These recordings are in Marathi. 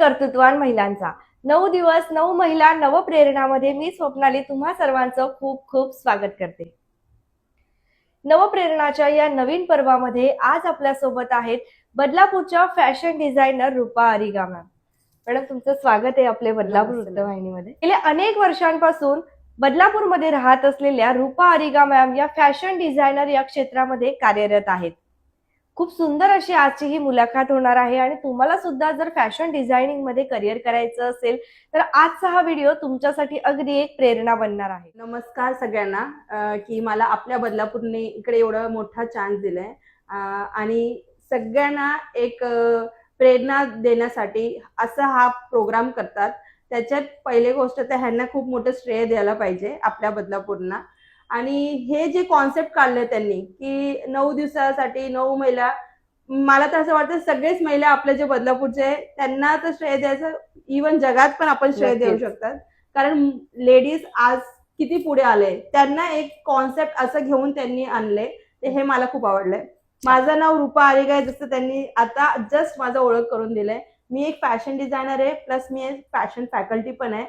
कर्तृत्वान महिलांचा. नऊ दिवस नऊ महिला नवप्रेरणामध्ये मी स्वप्नाली तुम्हा सर्वांचं खूप खूप स्वागत करते. नवप्रेरणाच्या या नवीन पर्वामध्ये आज आपल्यासोबत आहेत बदलापूरच्या fashion designer Rupa Ariga ma'am. Madam तुमचं स्वागत आहे आपल्या बदलापूर. वृत्तवाहिनीमध्ये गेल्या अनेक वर्षांपासून बदलापूरमध्ये राहत असलेल्या रुपा अरिगा मॅम या फॅशन डिझायनर या क्षेत्रामध्ये कार्यरत आहेत. खूप सुंदर अशी आजची ही मुलाखत होणार आहे आणि तुम्हाला सुद्धा जर फॅशन डिझायनिंगमध्ये करिअर करायचं असेल तर आजचा हा व्हिडिओ तुमच्यासाठी अगदी एक प्रेरणा बनणार आहे. नमस्कार सगळ्यांना. की मला आपल्या बदलापूरने इकडे एवढा मोठा चान्स दिलाय. आणि सगळ्यांना एक प्रेरणा देण्यासाठी असा हा प्रोग्राम करतात. त्याच्यात पहिली गोष्ट तर ह्यांना खूप मोठं श्रेय द्यायला पाहिजे आपल्या बदलापूरना. आणि हे जे कॉन्सेप्ट काढले त्यांनी की नऊ दिवसासाठी नऊ महिला मला तर असं वाटतं सगळेच महिला आपल्या जे बदलापूरचे त्यांना तर श्रेय द्यायचं इवन जगात पण आपण श्रेय देऊ. शकतात. कारण लेडीज आज किती पुढे आले त्यांना एक कॉन्सेप्ट असं घेऊन त्यांनी आणले ते हे मला खूप आवडलंय. माझं नाव रूपा आरेगा आहे जसं त्यांनी आता जस्ट माझं ओळख करून दिलंय. मी एक फॅशन डिझायनर आहे प्लस मी एक फॅशन फॅकल्टी पण आहे.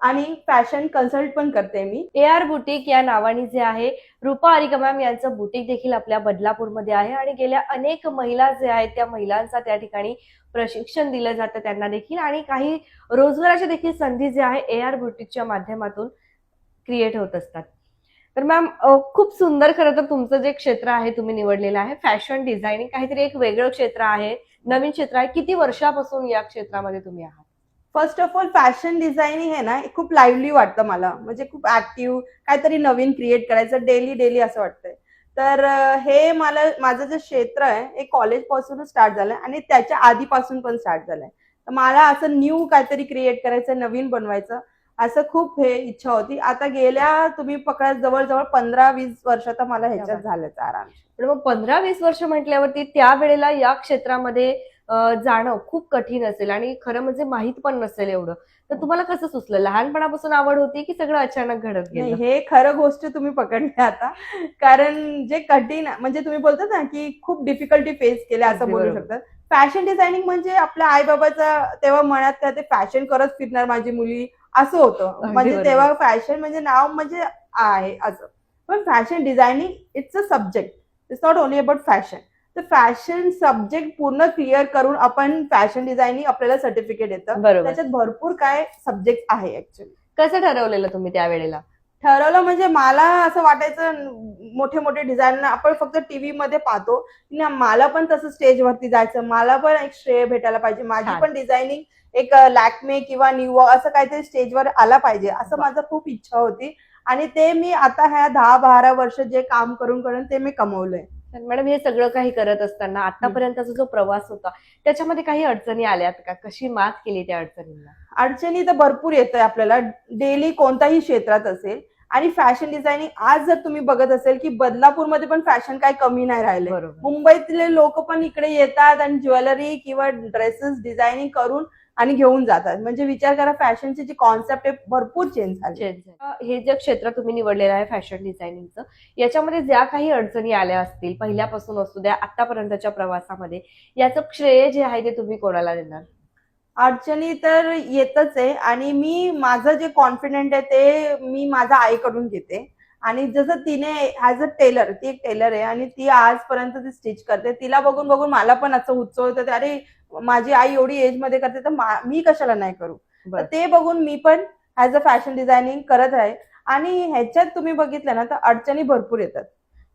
आणि फॅशन कन्सल्ट पण करते मी. ए आर बुटीक या नावाने जे आहे रुपा अरिका मॅम यांचं बुटीक देखील आपल्या बदलापूरमध्ये आहे आणि गेल्या अनेक महिला जे आहेत त्या महिलांचा त्या ठिकाणी प्रशिक्षण दिलं जातं त्यांना देखील. आणि काही रोजगाराच्या देखील संधी जे आहे ए आर बुटीकच्या माध्यमातून क्रिएट होत असतात. तर मॅम खूप सुंदर खरं तर तुमचं जे क्षेत्र आहे तुम्ही निवडलेलं आहे फॅशन डिझायनिंग काहीतरी एक वेगळं क्षेत्र आहे नवीन क्षेत्र आहे. किती वर्षापासून या क्षेत्रामध्ये तुम्ही आहात? First of all fashion designing आहे ना हे खूप लाईव्हली वाटतं मला. म्हणजे खूप ऍक्टिव्ह काहीतरी नवीन क्रिएट करायचं डेली डेली असं वाटतंय. तर हे मला माझं जे क्षेत्र आहे हे कॉलेज पासूनच स्टार्ट झालंय आणि त्याच्या आधीपासून पण स्टार्ट झालंय. तर मला असं न्यू काहीतरी क्रिएट करायचं नवीन बनवायचं असं खूप हे इच्छा होती. आता गेल्या तुम्ही पकडा जवळजवळ पंधरा वीस वर्ष तर मला ह्याच्यात झालंच आराम पण मग पंधरा वीस वर्ष म्हटल्यावरती त्यावेळेला या क्षेत्रामध्ये जाणं खूप कठीण असेल आणि खरं म्हणजे माहीत पण नसेल एवढं. तर तुम्हाला कसं सुचलं? लहानपणापासून आवड होती की सगळं अचानक घडत गेलं? हे खरं गोष्ट तुम्ही पकडली आता. कारण जे कठीण म्हणजे तुम्ही बोलतात ना की खूप डिफिकल्टी फेस केल्या असं बोलू. शकतात. फॅशन डिझायनिंग म्हणजे आपल्या आईबाबाचा तेव्हा मनात काय ते फॅशन करत फिरणार माझी मुली. असं होतं. म्हणजे. तेव्हा फॅशन म्हणजे नाव म्हणजे आहे असं. पण fashion designing it's a subject it's not only about fashion तर फॅशन सब्जेक्ट पूर्ण क्लिअर करून आपण फॅशन डिझायनिंग आपल्याला सर्टिफिकेट येतं बरोबर. त्याच्यात भरपूर काय सब्जेक्ट आहे ऍक्च्युली कसं ठरवलेलं तुम्ही त्यावेळेला? ठरवलं म्हणजे मला असं वाटायचं मोठे मोठे डिझाईन आपण फक्त टीव्ही मध्ये पाहतो. ना मला पण तसं स्टेजवरती जायचं. मला पण एक श्रेय भेटायला पाहिजे. माझी छान. पण डिझायनिंग एक लॅकमे किंवा न्यू असं काहीतरी स्टेजवर आला पाहिजे. असं वा. माझं खूप इच्छा होती. आणि ते मी आता ह्या दहा बारा वर्ष जे काम करून करून ते मी कमवलंय. मॅडम हे सगळं काही करत असताना आतापर्यंतचा जो प्रवास होता त्याच्यामध्ये काही अडचणी आल्यात का? कशी मात केली त्या अडचणींना? अडचणी तर भरपूर येत आहे आपल्याला. डेली कोणत्याही क्षेत्रात असेल आणि फॅशन डिझायनिंग आज जर तुम्ही बघत असेल की बदलापूरमध्ये पण फॅशन काय कमी नाही राहिले. बरोबर. मुंबईतले लोक पण इकडे येतात आणि ज्वेलरी किंवा ड्रेसेस डिझायनिंग करून आणि घेऊन जातात. म्हणजे विचार करा फॅशनची जी कॉन्सेप्ट आहे भरपूर चेंज झाली. हे जे क्षेत्र तुम्ही निवडलेलं आहे फॅशन डिझायनिंगचं याच्यामध्ये ज्या काही अडचणी आल्या असतील पहिल्यापासून असू द्या आतापर्यंतच्या प्रवासामध्ये याचं श्रेय जे आहे ते तुम्ही कोणाला देणार? अडचणी तर येतच आहे. आणि मी माझं जे कॉन्फिडेंट आहे ते मी माझ्या आईकडून घेते. आणि जसं तिने ऍज अ टेलर ती एक टेलर आहे आणि ती आजपर्यंत ती स्टिच करते. तिला बघून बघून मला पण असं उत्सव होतं अरे माझी आई एवढी एजमध्ये करते तर मा- कशाला नाही करू? तर. ते बघून मी पण ऍज अ फॅशन डिझायनिंग करत आहे. आणि ह्याच्यात तुम्ही बघितलं ना तर अडचणी भरपूर येतात.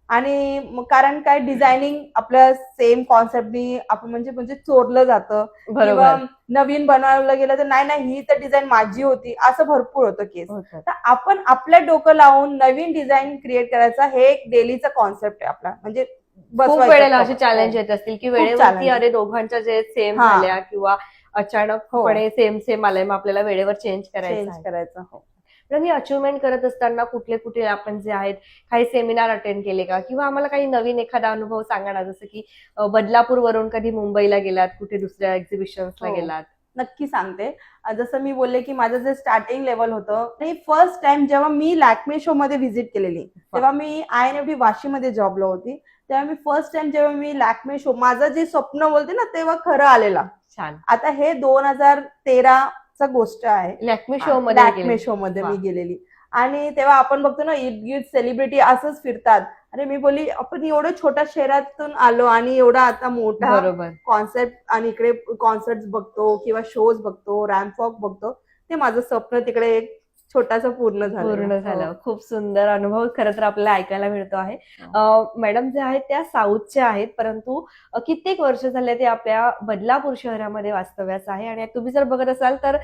आणि कारण काय डिझायनिंग आपल्या सेम कॉन्सेप्टनी आपण म्हणजे म्हणजे चोरलं जातं किंवा बरोबर नवीन बनवलं गेलं तर नाही नाही ही तर डिझाईन माझी होती असं भरपूर होतं केस. तर आपण आपल्या डोकं लावून नवीन डिझाईन क्रिएट करायचा हे एक डेलीचा कॉन्सेप्ट आहे आपला म्हणजे खूप वेळेला. असे चॅलेंज येत असतील की वेळेवरती. अरे दोघांच्या जे सेम. झाल्या किंवा अचानकपणे सेम सेम आलंय मग आपल्याला वेळेवर चेंज करायचं. करायचं हो तर ही अचिव्हमेंट करत असताना कुठले कुठे आपण जे आहेत काही सेमिनार अटेंड केले का? किंवा आम्हाला काही नवीन एखादा अनुभव सांगा ना? जसं की अं, बदलापूर वरून कधी मुंबईला गेलात कुठे दुसऱ्या एक्झिबिशन्सला हो. गेलात? नक्की सांगते. जसं मी बोलले की माझं जे स्टार्टिंग लेवल होतं ते फर्स्ट टाइम जेव्हा मी लॅक्मे शो मध्ये व्हिजिट केलेली तेव्हा मी आय एन एफ डी वाशीमध्ये जॉबला होती. तेव्हा मी फर्स्ट टाइम जेव्हा मी लॅक्मे शो माझं जे स्वप्न बोलते ना तेव्हा खरं आलेला. छान. आता हे दोन हजार तेराचा गोष्ट आहे लॅक्मी शो मध्ये लॅक्मे. शो मध्ये. मी गेलेली आणि तेव्हा आपण बघतो ना इर्द सेलिब्रिटी असंच फिरतात अरे मी बोलली आपण एवढं छोट्या शहरातून आलो आणि एवढा आता मोठा कॉन्सेप्ट आणि इकडे कॉन्सर्ट बघतो किंवा शोज बघतो रॅम्प वॉक बघतो ते माझं स्वप्न तिकडे एक छोटासा पूर्ण झालं पूर्ण झालं. खूप सुंदर अनुभव खरं तर आपल्याला ऐकायला मिळतो आहे. हो. मॅडम जे आहेत त्या साऊथच्या आहेत परंतु कित्येक वर्ष झाले ते आपल्या बदलापूर शहरामध्ये वास्तव्यास आहे. आणि तुम्ही जर बघत असाल तर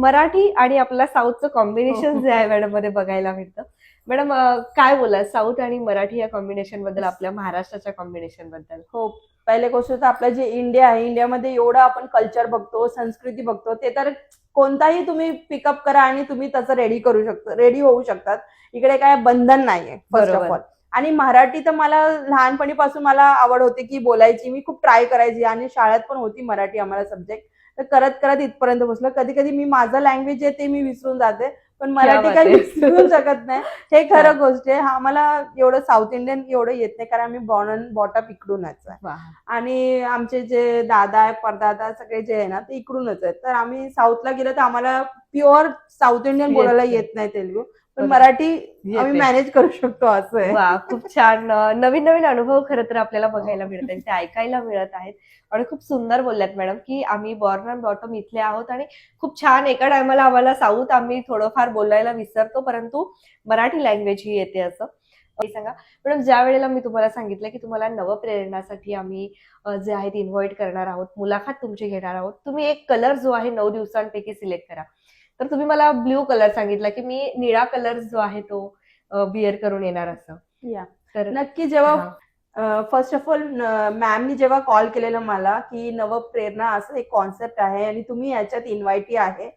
मराठी आणि आपल्या साऊथचं कॉम्बिनेशन हो. जे आहे मॅडममध्ये बघायला मिळतं. मॅडम काय बोला साऊथ आणि मराठी या कॉम्बिनेशनबद्दल आपल्या महाराष्ट्राच्या कॉम्बिनेशनबद्दल? हो. पहिले गोष्ट तर आपलं जे इंडिया आहे इंडियामध्ये एवढं आपण कल्चर बघतो संस्कृती बघतो ते तर कोणताही तुम्ही पिकअप करा आणि तुम्ही तसं रेडी करू शकता रेडी होऊ शकतात. इकडे काय बंधन नाहीये फर्स्ट ऑफ. ऑल आणि मराठी तर मला लहानपणीपासून मला आवड होती की बोलायची मी खूप ट्राय करायची आणि शाळेत पण होती मराठी आम्हाला सब्जेक्ट तर करत करत इथपर्यंत पोहोचलं. कधी कधी मी माझं लँग्वेज आहे ते मी विसरून जाते. पण मराठी काही. विसरू शकत नाही. हे खरं गोष्ट आहे. हा मला एवढं साऊथ इंडियन एवढं येत नाही. कारण आम्ही बॉर्न अँड बॉटअप इकडूनच आहे. आणि आमचे जे दादा आहे परदादा सगळे जे आहे ना ते इकडूनच आहेत. तर आम्ही साऊथला गेलो तर आम्हाला प्युअर साऊथ इंडियन बोलायला. येत नाही तेलुगू पण. मराठी. आम्ही मॅनेज करू शकतो असं आहे वा खूप छान नवीन नवीन अनुभव खरं तर आपल्याला बघायला मिळत आहेत ते ऐकायला मिळत आहेत आणि खूप सुंदर बोलल्यात मॅडम की आम्ही बॉर्न अँड बॉटम इथले आहोत आणि खूप छान एका टायमाला आम्हाला साऊथ आम्ही थोडंफार बोलायला विसरतो परंतु मराठी लँग्वेज ही येते असं सांगा मॅडम ज्या वेळेला मी तुम्हाला सांगितलं की तुम्हाला नवप्रेरणासाठी आम्ही जे आहेत इन्व्हाइट करणार आहोत मुलाखत तुमची घेणार आहोत तुम्ही एक कलर जो आहे नऊ दिवसांपैकी सिलेक्ट करा तर तुम्ही मला ब्ल्यू कलर सांगितला की मी निळा कलर जो आहे तो बिअर करून येणार असं या. तर नक्की जेव्हा. फर्स्ट ऑफ ऑल मॅमनी जेव्हा कॉल केलेलं मला की नवप्रेरणा असं एक कॉन्सेप्ट आहे आणि तुम्ही याच्यात इन्व्हायटी आहे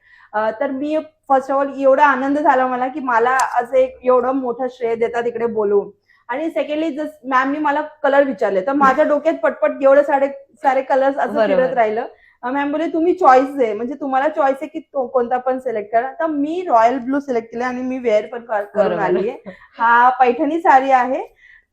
तर मी फर्स्ट ऑफ ऑल एवढा आनंद झाला मला की मला असं एक एवढं मोठं श्रेय देतात इकडे बोलवून आणि सेकंडली जस मॅमनी मला कलर विचारले तर माझ्या डोक्यात पटपट एवढे सारे सारे कलर्स असं. फिरत राहिलं. मॅम बोले तुम्ही चॉईस आहे म्हणजे तुम्हाला चॉईस आहे की कोणता पण सिलेक्ट करा. तर मी रॉयल ब्लू सिलेक्ट केले आणि मी वेअर पण कर- करून. आली आहे हा पैठणी साडी आहे.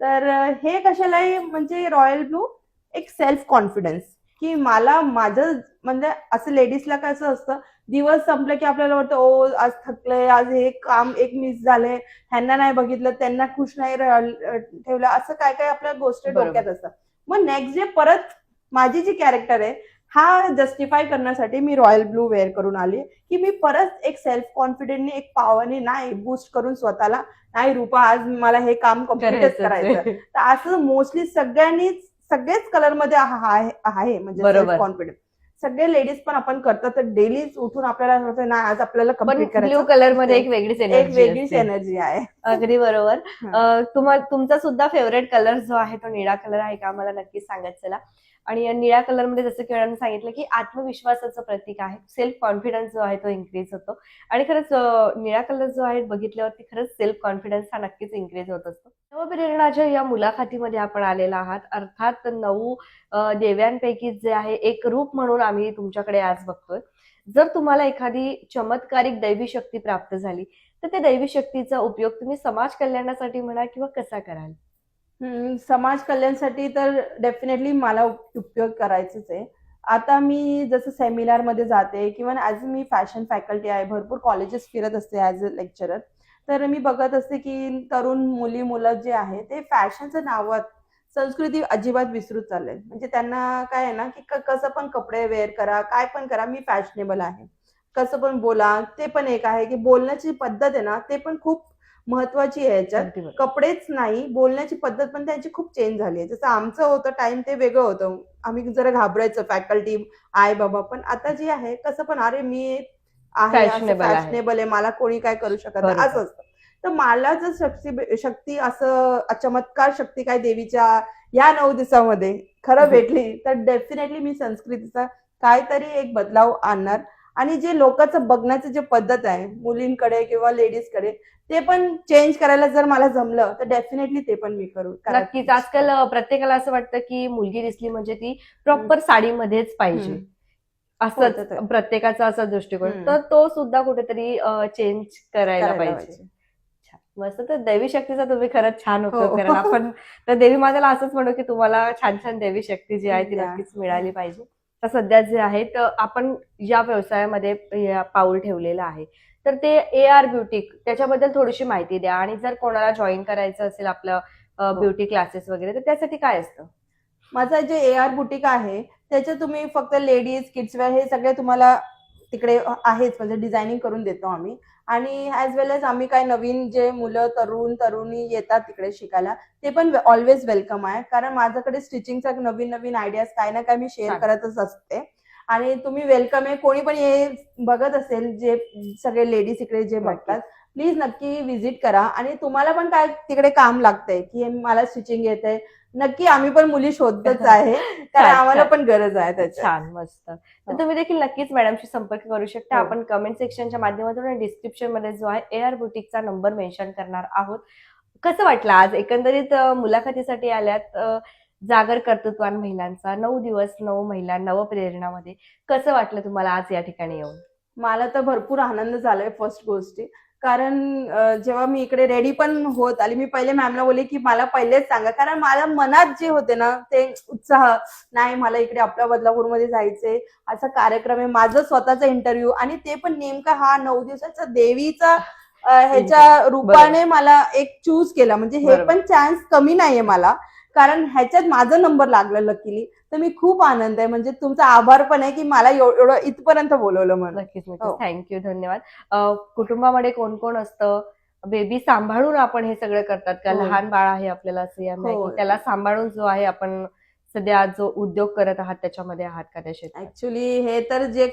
तर हे कशाला म्हणजे रॉयल ब्लू एक सेल्फ कॉन्फिडन्स की मला माझं म्हणजे असं लेडीजला कसं असतं दिवस संपलं की आपल्याला वाटतं ओ आज थकलंय आज हे काम एक मिस झालंय ह्यांना नाही बघितलं त्यांना खुश नाही ठेवलं असं काय काय आपल्या गोष्टी. डोक्यात असतात मग नेक्स्ट डे परत माझी जी कॅरेक्टर आहे हा जस्टिफाय करण्यासाठी मी रॉयल ब्लू वेअर करून आली की मी परत एक सेल्फ कॉन्फिडेंटने एक पावाने नाही बूस्ट करून स्वतःला नाही रूपा आज मला हे काम कम्प्लीटच करायचं तर असं मोस्टली सगळ्यांनीच सगळेच कलरमध्ये आहे म्हणजे. सेल्फ कॉन्फिडन्स सगळे लेडीज पण आपण करतात तर डेलीच उठून आपल्याला नाही आज आपल्याला कंप्लीट करायचं. कलरमध्ये एक वेगळीच एक वेगळीच एनर्जी आहे. अगदी बरोबर. तुम्हाला तुमचा सुद्धा फेवरेट कलर जो आहे तो निळा कलर आहे का? मला नक्कीच सांगत चला. आणि या निळ्या कलरमध्ये जसं की मॅडम सांगितलं की आत्मविश्वासाचं प्रतीक आहे. सेल्फ कॉन्फिडन्स जो आहे तो इन्क्रीज होतो. आणि खरंच निळा कलर जो आहे बघितल्यावरती खरंच सेल्फ कॉन्फिडन्स हा नक्कीच इन्क्रीज होत असतो. नवप्रेरणाच्या या मुलाखतीमध्ये आपण आलेला आहात. अर्थात नऊ देव्यांपैकी जे आहे एक रूप म्हणून आम्ही तुमच्याकडे आज बघतोय. जर तुम्हाला एखादी चमत्कारिक दैवी शक्ती प्राप्त झाली तर त्या दैवी शक्तीचा उपयोग तुम्ही समाज कल्याणासाठी म्हणा किंवा कसा कराल? हम्म, समाज कल्याणसाठी तर डेफिनेटली मला उपयोग करायचंच आहे. आता मी जसं सेमिनारमध्ये जाते किंवा ॲज मी फॅशन फॅकल्टी आहे भरपूर कॉलेजेस फिरत असते ॲज अ लेक्चरर तर मी बघत असते की तरुण मुली मुलं जे आहे ते फॅशनच्या नावात संस्कृती अजिबात विसरूत चालले म्हणजे त्यांना काय आहे ना की कसं पण कपडे वेअर करा काय पण करा मी फॅशनेबल आहे. कसं पण बोला ते पण एक आहे की बोलण्याची पद्धत आहे ना ते पण खूप महत्वाची आहे याच्यात. कपडेच नाही बोलण्याची पद्धत पण त्यांची खूप चेंज झाली आहे जसं आमचं होतं टाइम ते वेगळं होतं आम्ही जरा घाबरायचो फॅकल्टी आई बाबा पण आता जी आहे कसं पण अरे मी आहे. फॅशनेबल आहे मला कोणी काय करू शकत नाही. असं असतं तर मला जर शक्ती शक्ती असं चमत्कार शक्ती काय देवीच्या या नऊ दिवसामध्ये खरं. भेटली तर डेफिनेटली मी संस्कृतीचा काहीतरी एक बदलाव आणणार आणि जे लोकांचं बघण्याचं जे पद्धत आहे मुलींकडे किंवा लेडीजकडे ते पण चेंज करायला जर मला जमलं तर डेफिनेटली ते पण मी करू. नक्कीच. आजकाल प्रत्येकाला असं वाटतं की मुलगी दिसली म्हणजे ती प्रॉपर साडीमध्येच पाहिजे. ते. प्रत्येकाचा असा दृष्टिकोन. तर तो सुद्धा कुठेतरी चेंज करायला पाहिजे. मस्त. तर देवी शक्तीचा तुम्ही खरंच छान उपयोग हो. करा आपण तर देवी माताला असंच म्हणू की तुम्हाला छान छान देवी शक्ती जी आहे ती. नक्कीच मिळाली पाहिजे. तर सध्या जे आहे तर आपण या व्यवसायामध्ये पाऊल ठेवलेलं आहे. तर ते ए आर ब्युटिक त्याच्याबद्दल थोडीशी माहिती द्या. आणि जर कोणाला जॉईन करायचं असेल आपलं हो. ब्युटी क्लासेस वगैरे तर त्यासाठी काय असतं? माझं जे ए आर बुटीक आहे त्याच्यात तुम्ही फक्त लेडीज किड्सवेअर हे सगळे तुम्हाला तिकडे आहेच. म्हणजे डिझायनिंग करून देतो आम्ही. आणि ॲज वेल एज आम्ही काय नवीन जे मुलं तरुण तरुणी येतात तिकडे शिकायला ते पण ऑलवेज वेलकम आहे कारण माझ्याकडे स्टिचिंगचा नवीन नवीन आयडियाज काय ना काय मी शेअर. करतच असते आणि तुम्ही वेलकम आहे कोणी पण हे बघत असेल जे सगळे लेडीज इकडे जे. बघतात प्लीज नक्की विजिट करा आणि तुम्हाला पण काय तिकडे काम लागतंय की मला स्टिचिंग येते नक्की आम्ही पण मुली शोधतच आहे. कारण आम्हाला. पण गरज आहे त्याची छान मस्त. तर हो. तुम्ही देखील नक्कीच मॅडमशी संपर्क करू शकता. हो. आपण कमेंट सेक्शनच्या माध्यमातून आणि डिस्क्रिप्शनमध्ये जो आहे ए आर बुटीकचा नंबर मेन्शन करणार आहोत. कसं वाटलं आज? एकंदरीत मुलाखतीसाठी आल्यात जागर कर्तृत्वान महिलांचा नऊ दिवस नऊ महिला नवप्रेरणामध्ये कसं वाटलं तुम्हाला आज या ठिकाणी येऊन? मला तर भरपूर आनंद झालाय फर्स्ट गोष्टी. कारण जेव्हा मी इकडे रेडी पण होत आली मी पहिले मॅमला बोलले की मला पहिलेच सांगा. कारण माझ्या मनात जे होते ना ते उत्साह नाही मला इकडे आपल्या बदलापूरमध्ये जायचंय. असा कार्यक्रम आहे माझं स्वतःचा इंटरव्ह्यू आणि ते पण नेमका हा नऊ दिवसाचा देवीचा ह्याच्या रूपाने मला एक चूज केला. म्हणजे हे. पण चान्स कमी नाहीये मला. कारण ह्याच्यात माझा नंबर लागला लकीली तर मी खूप आनंद आहे. म्हणजे तुमचा आभार पण आहे की मला एव- एवढं इथपर्यंत बोलवलं म्हणून. नक्कीच हो. नक्कीच थँक्यू धन्यवाद. अं, कुटुंबामध्ये कोण कोण असतं? बेबी सांभाळून आपण हे सगळं करतात का? हो. लहान बाळ आहे आपल्याला असं या हो. त्याला सांभाळून जो आहे आपण सध्या जो उद्योग करत आहात त्याच्यामध्ये आहात का त्या ऍक्च्युली हे तर जे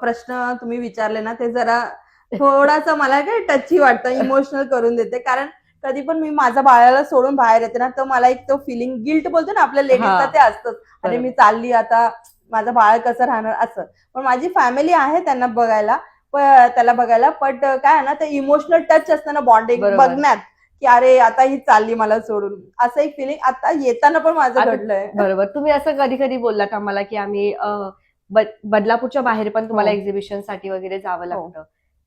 प्रश्न तुम्ही विचारले ना ते जरा थोडासा मला काय टची वाटतं. इमोशनल करून देते. कारण कधी पण मी माझ्या बाळाला सोडून बाहेर येते ना तर मला एक तो फिलिंग गिल्ट बोलतो ना आपल्या लेडीजला हा. ते असतंच अरे. मी चालली आता माझं बाळ कसं राहणार असं पण माझी फॅमिली आहे त्यांना बघायला त्याला बघायला बट काय आहे ना ते इमोशनल टच असतं ना बॉन्डिंग. बघण्यात की अरे आता ही चालली मला सोडून असं एक फिलिंग आता येताना पण माझं घडलंय बरोबर तुम्ही असं कधी कधी बोललात आम्हाला की आम्ही बदलापूरच्या बाहेर पण तुम्हाला हो. एक्झिबिशनसाठी वगैरे जावं हो. लागतं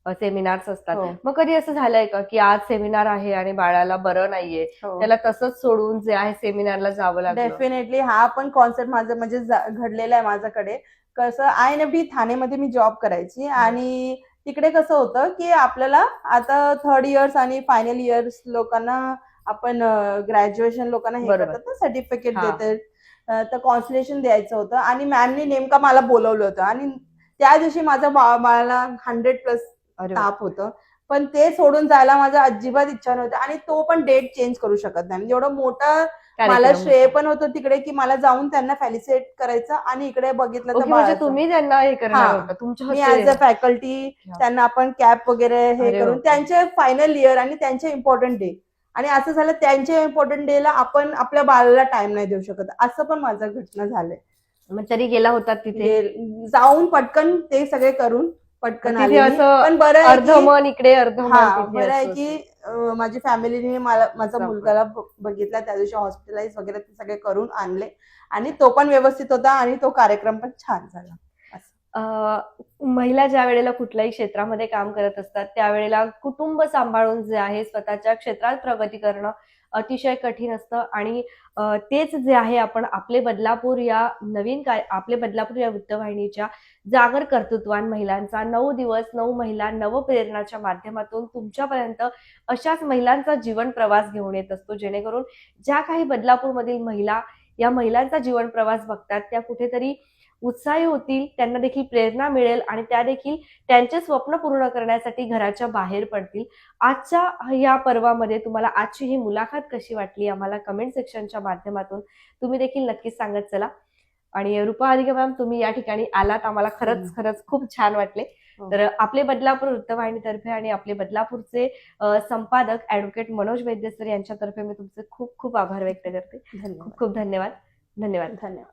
सेमिनार्स असतात हो. मग कधी असं झालंय का की आज सेमिनार आहे आणि बाळाला बरं नाहीये हो. त्याला तसंच सोडून जे आहे सेमिनारला जावं लागलं डेफिनेटली हा पण कॉन्सेप्ट माझं म्हणजे घडलेला आहे माझ्याकडे कसं आय एन बी ठाणेमध्ये मी जॉब करायची आणि तिकडे कसं होतं की आपल्याला आता थर्ड इयर्स आणि फायनल इयर्स लोकांना आपण ग्रॅज्युएशन लोकांना हे. करतात ना सर्टिफिकेट. देते तर कॉन्सलेशन द्यायचं होतं आणि मॅमनी नेमका मला बोलवलं होतं आणि त्या दिवशी माझ्या बाळाला हंड्रेड प्लस. ताप होतं. पण ते सोडून जायला माझं अजिबात इच्छा नव्हती आणि तो पण डेट चेंज करू शकत नाही. म्हणजे एवढं मोठं मला श्रेय पण होतं तिकडे की मला जाऊन त्यांना फॅलिसिएट करायचं आणि इकडे बघितलं तर म्हणजे. तुम्ही त्यांना हे ऍज अ फॅकल्टी. त्यांना आपण कॅप वगैरे हे करून. त्यांचे फायनल इयर आणि त्यांचे इम्पॉर्टंट डे आणि असं झालं त्यांच्या इम्पॉर्टंट डेला आपण आपल्या बाळाला टाइम नाही देऊ शकत. असं पण माझं घटना झालंय. मग तरी गेला होता तिथे? जाऊन पटकन ते सगळे करून पटकन आले पण बरं अर्ध मन इकडे अर्ध हा बरं आहे की माझी फॅमिलीने मला माझा. मुलगाला बघितला त्या दिवशी हॉस्पिटलाइज वगैरे ते सगळे करून आणले. आणि तो पण व्यवस्थित होता आणि तो कार्यक्रम पण छान झाला. महिला ज्या वेळेला कुठल्याही क्षेत्रामध्ये काम करत असतात त्यावेळेला कुटुंब सांभाळून जे आहे स्वतःच्या क्षेत्रात प्रगती करणं अतिशय कठीण असतं. आणि तेच जे आहे आपण आपले बदलापूर या नवीन काय आपले बदलापूर या वृत्तवाहिनीच्या जागर कर्तृत्वान महिलांचा नऊ दिवस नऊ महिला नवप्रेरणाच्या माध्यमातून तुमच्यापर्यंत अशाच महिलांचा जीवन प्रवास घेऊन येत असतो. जेणेकरून ज्या काही बदलापूरमधील महिला या महिलांचा जीवन प्रवास बघतात त्या कुठेतरी उत्साही होतील त्यांना देखील प्रेरणा मिळेल आणि त्या देखील त्यांचे स्वप्न पूर्ण करण्यासाठी घराच्या बाहेर पडतील. आजच्या या पर्वामध्ये तुम्हाला आजची ही मुलाखत कशी वाटली आम्हाला कमेंट सेक्शनच्या माध्यमातून तुम्ही देखील नक्कीच सांगत चला. आणि रुपा अधिक मॅम तुम्ही या ठिकाणी आलात आम्हाला खरंच हम्म. खरंच खूप छान वाटले. हो. तर आपले बदलापूर वृत्तवाहिनीतर्फे आणि आपले बदलापूरचे संपादक ऍडव्होकेट मनोज वैद्य सर यांच्यातर्फे मी तुमचे खूप खूप आभार व्यक्त करते. खूप खूप धन्यवाद. धन्यवाद. धन्यवाद.